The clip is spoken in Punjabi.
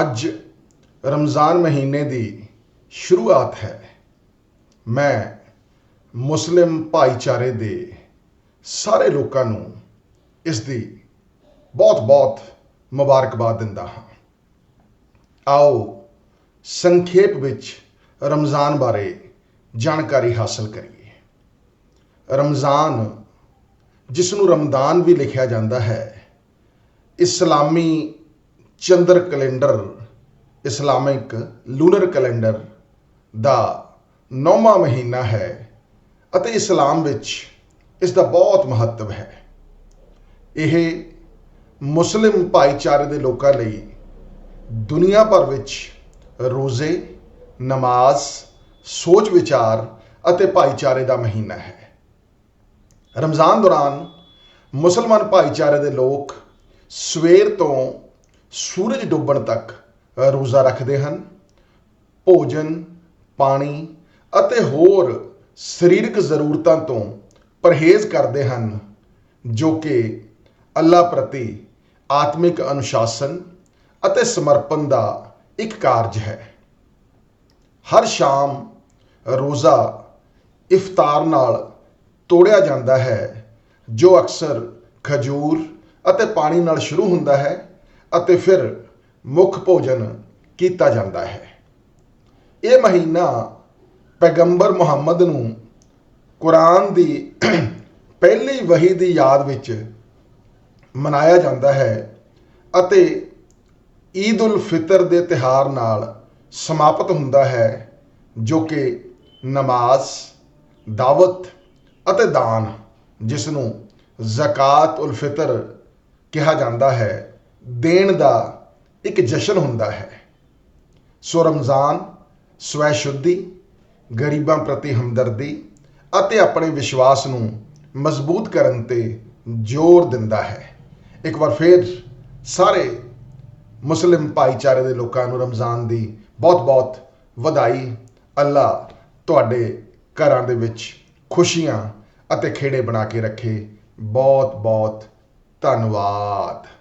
ਅੱਜ ਰਮਜ਼ਾਨ ਮਹੀਨੇ ਦੀ ਸ਼ੁਰੂਆਤ ਹੈ। ਮੈਂ ਮੁਸਲਿਮ ਭਾਈਚਾਰੇ ਦੇ ਸਾਰੇ ਲੋਕਾਂ ਨੂੰ ਇਸ ਦੀ ਬਹੁਤ-ਬਹੁਤ ਮੁਬਾਰਕਬਾਦ ਦਿੰਦਾ ਹਾਂ। ਆਓ ਸੰਖੇਪ ਵਿੱਚ ਰਮਜ਼ਾਨ ਬਾਰੇ ਜਾਣਕਾਰੀ ਹਾਸਲ ਕਰੀਏ। ਰਮਜ਼ਾਨ ਜਿਸ ਨੂੰ ਰਮਦਾਨ ਵੀ ਲਿਖਿਆ ਜਾਂਦਾ ਹੈ, ਇਸਲਾਮੀ ਚੰਦਰ ਕੈਲੰਡਰ, ਇਸਲਾਮਿਕ ਲੂਨਰ ਕੈਲੰਡਰ ਦਾ ਨੌਵਾਂ ਮਹੀਨਾ ਹੈ ਅਤੇ ਇਸਲਾਮ ਵਿੱਚ ਇਸ ਦਾ ਬਹੁਤ ਮਹੱਤਵ ਹੈ। ਇਹ ਮੁਸਲਿਮ ਭਾਈਚਾਰੇ ਦੇ ਲੋਕਾਂ ਲਈ ਦੁਨੀਆ ਭਰ ਵਿੱਚ ਰੋਜ਼ੇ, ਨਮਾਜ਼, ਸੋਚ ਵਿਚਾਰ ਅਤੇ ਭਾਈਚਾਰੇ ਦਾ ਮਹੀਨਾ ਹੈ। ਰਮਜ਼ਾਨ ਦੌਰਾਨ ਮੁਸਲਮਾਨ ਭਾਈਚਾਰੇ ਦੇ ਲੋਕ ਸਵੇਰ ਤੋਂ ਸੂਰਜ ਡੁੱਬਣ ਤੱਕ ਰੋਜ਼ਾ ਰੱਖਦੇ ਹਨ। ਭੋਜਨ, ਪਾਣੀ ਅਤੇ ਹੋਰ ਸਰੀਰਕ ਜ਼ਰੂਰਤਾਂ ਤੋਂ ਪਰਹੇਜ਼ ਕਰਦੇ ਹਨ, ਜੋ ਕਿ ਅੱਲਾ ਪ੍ਰਤੀ ਆਤਮਿਕ ਅਨੁਸ਼ਾਸਨ ਅਤੇ ਸਮਰਪਣ ਦਾ ਇੱਕ ਕਾਰਜ ਹੈ। ਹਰ ਸ਼ਾਮ ਰੋਜ਼ਾ ਇਫਤਾਰ ਨਾਲ ਤੋੜਿਆ ਜਾਂਦਾ ਹੈ, ਜੋ ਅਕਸਰ ਖਜੂਰ ਅਤੇ ਪਾਣੀ ਨਾਲ ਸ਼ੁਰੂ ਹੁੰਦਾ ਹੈ। ਅਤੇ ਫਿਰ ਮੁੱਖ ਭੋਜਨ ਕੀਤਾ ਜਾਂਦਾ ਹੈ। ਇਹ ਮਹੀਨਾ ਪੈਗੰਬਰ ਮੁਹੰਮਦ ਨੂੰ ਕੁਰਾਨ ਦੀ ਪਹਿਲੀ ਵਹੀ ਦੀ ਯਾਦ ਵਿੱਚ ਮਨਾਇਆ ਜਾਂਦਾ ਹੈ ਅਤੇ ਈਦ ਉਲ ਫਿਤਰ ਦੇ ਤਿਹਾਰ ਨਾਲ ਸਮਾਪਤ ਹੁੰਦਾ ਹੈ, ਜੋ ਕਿ ਨਮਾਜ਼, ਦਾਵਤ ਅਤੇ ਦਾਨ ਜਿਸ ਨੂੰ ਜ਼ਕਾਤ ਉਲ ਫਿਤਰ ਕਿਹਾ ਜਾਂਦਾ ਹੈ। ਦੇਣ ਦਾ ਇੱਕ ਜਸ਼ਨ ਹੁੰਦਾ ਹੈ। ਸੋ ਰਮਜ਼ਾਨ, ਸਵੈ ਸ਼ੁੱਧੀ, ਗਰੀਬਾਂ ਪ੍ਰਤੀ ਹਮਦਰਦੀ ਅਤੇ ਆਪਣੇ ਵਿਸ਼ਵਾਸ ਨੂੰ ਮਜ਼ਬੂਤ ਕਰਨ ਤੇ ਜ਼ੋਰ ਦਿੰਦਾ ਹੈ। ਇੱਕ ਵਾਰ ਫਿਰ ਸਾਰੇ ਮੁਸਲਿਮ ਭਾਈਚਾਰੇ ਦੇ ਲੋਕਾਂ ਨੂੰ ਰਮਜ਼ਾਨ ਦੀ ਬਹੁਤ-ਬਹੁਤ ਵਧਾਈ। ਅੱਲਾ ਤੁਹਾਡੇ ਘਰਾਂ ਦੇ ਵਿੱਚ ਖੁਸ਼ੀਆਂ ਅਤੇ ਖੇੜੇ ਬਣਾ ਕੇ ਰੱਖੇ। ਬਹੁਤ-ਬਹੁਤ ਧੰਨਵਾਦ।